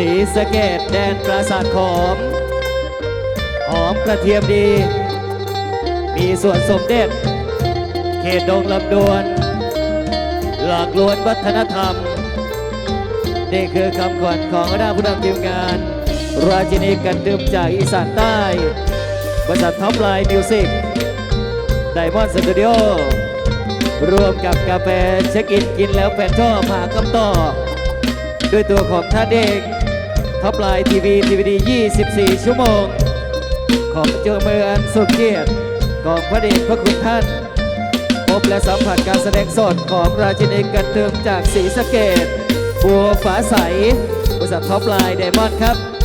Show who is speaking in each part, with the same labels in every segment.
Speaker 1: สีสะเกตแดนปราสาทขอม หอมกระเทียมดี มีส่วนสมเด็จ เขตดงลำดวน หลากลวนวัฒนธรรม นี่คือคำขวัญของคณะผู้นำทีมงาน ราชินีกันดื่มจากอีสานใต้ บริษัทท็อปไลน์มิวสิกไดมอนด์สตูดิโอรวมกับกาแฟเช็คอินกินแล้วแฟนชอบหาคำตอบด้วยตัวของท่านเอง ท็อปไลน์ทีวีทีวีดี24 ชั่วโมง ของเจ้าเมืองสุเกียรติของพระเดชพระคุณท่าน พบและสัมผัสการแสดงสดของราชินีกันเติมจากศรีสะเกดบัวฝาใสบริษัทท็อปไลน์ไดมอนด์ครับ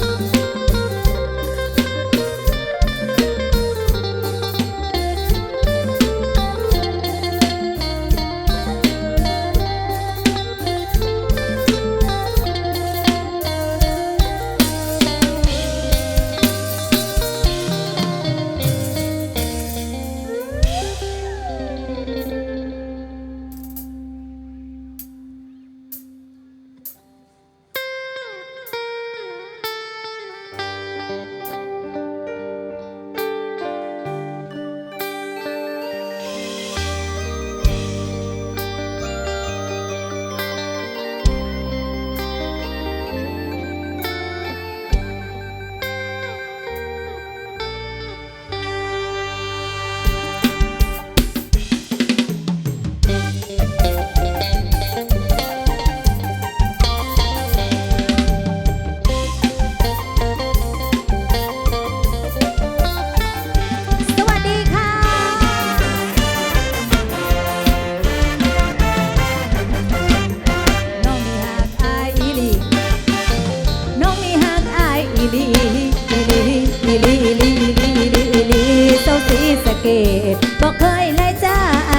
Speaker 2: บอกเคยเลยจ้าไอ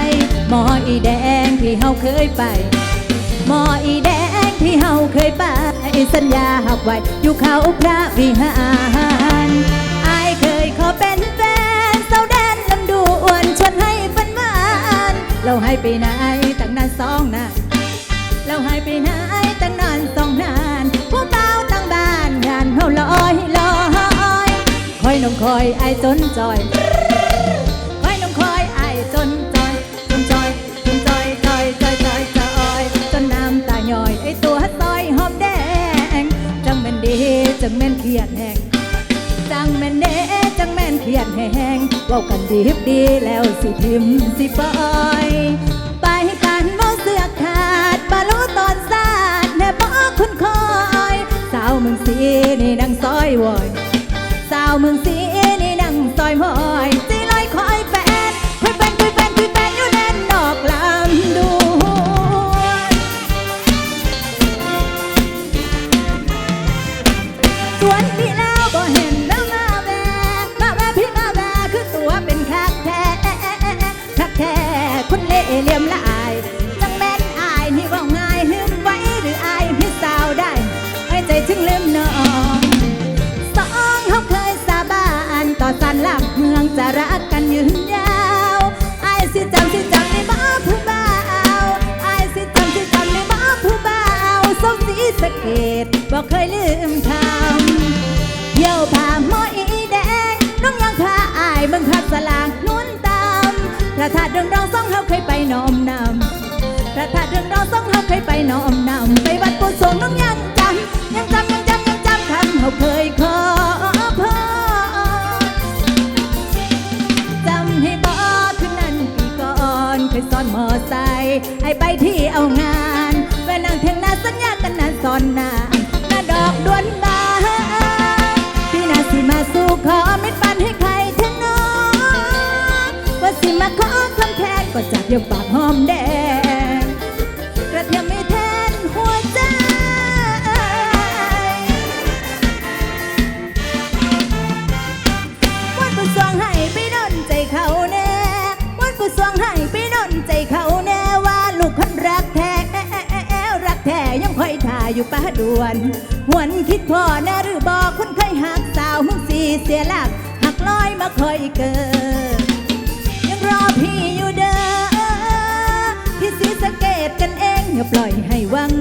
Speaker 2: หมออีแดงที่เฮาเคยไปหมออีแดงที่เฮาเคยไป สัญญาหักไว้อยู่เขาพระวิหารไอเคยขอเป็นแฟนเสาแดนลำดวนชวนให้ฝันหวานเราให้ไปไหนตั้งนานสองนานเราให้ไปไหนตั้งนานสองนานผู้เบาตั้งบ้านงานเฮาลอยลอยคอยน้องคอยไอจนจอย รียดแหงจังแม่นเน่จังแม่นเครียดแหงเว้ากันดีบดีแล้วสิทิมสิปล่อยไปกันบ่เสือขาดบารู้ตอนสาดแน่บ่คุณคอยสาวเมืองสีนี่นังซอยวอยสาวเมืองสีนี่นั่งซอยหอย เหลี่ยมละอายจังแม่นอายนี่ว่าง่ายลืมไว้หรืออายพี่สาวได้ไอ้ใจถึงลืมน้องสองเขาเคยสาบานต่อสันหลักเมืองจะรักกันยืนยาวไอ้ายสิจำสิจำในบ้าผู้บ่าวไอ้ายสิจำสิจำในบ้าผู้บ่าวสมศรีสะเกดบอกเคยลืมทำเที่ยวผ่าหมออีแดงน้องยังพาอายเบิ่งคัดสลากนุ่นตามพระธาตุเรื่อง สองเฮาเคยไปน้อมนำไปวัดกุศลน้องยังจำยังจำยังจำยังจำคำเฮาเคยขอพรจำให้บ่คืนนั้นปีก่อนเคยซ้อนมอไซค์ให้ไปที่เอางานแฟนนางเทียงนาสัญญากันนานซ้อนนาหน้าดอกดวนบานพี่นาสิมาสู่ขอไม่ปันให้ใครเท่น้องว่าสิมาขอคำแทนก็จากยังปากหอมแดง อยู่ป้าด่วนหวนคิดพ่อแน่หรือบอกคุณเคยหักสาวมึงสีเสียหลักหักลอยมาคอยเกิด ยังรอพี่อยู่เด้อพี่สีสะเกตกันเองอย่าปล่อยให้วัง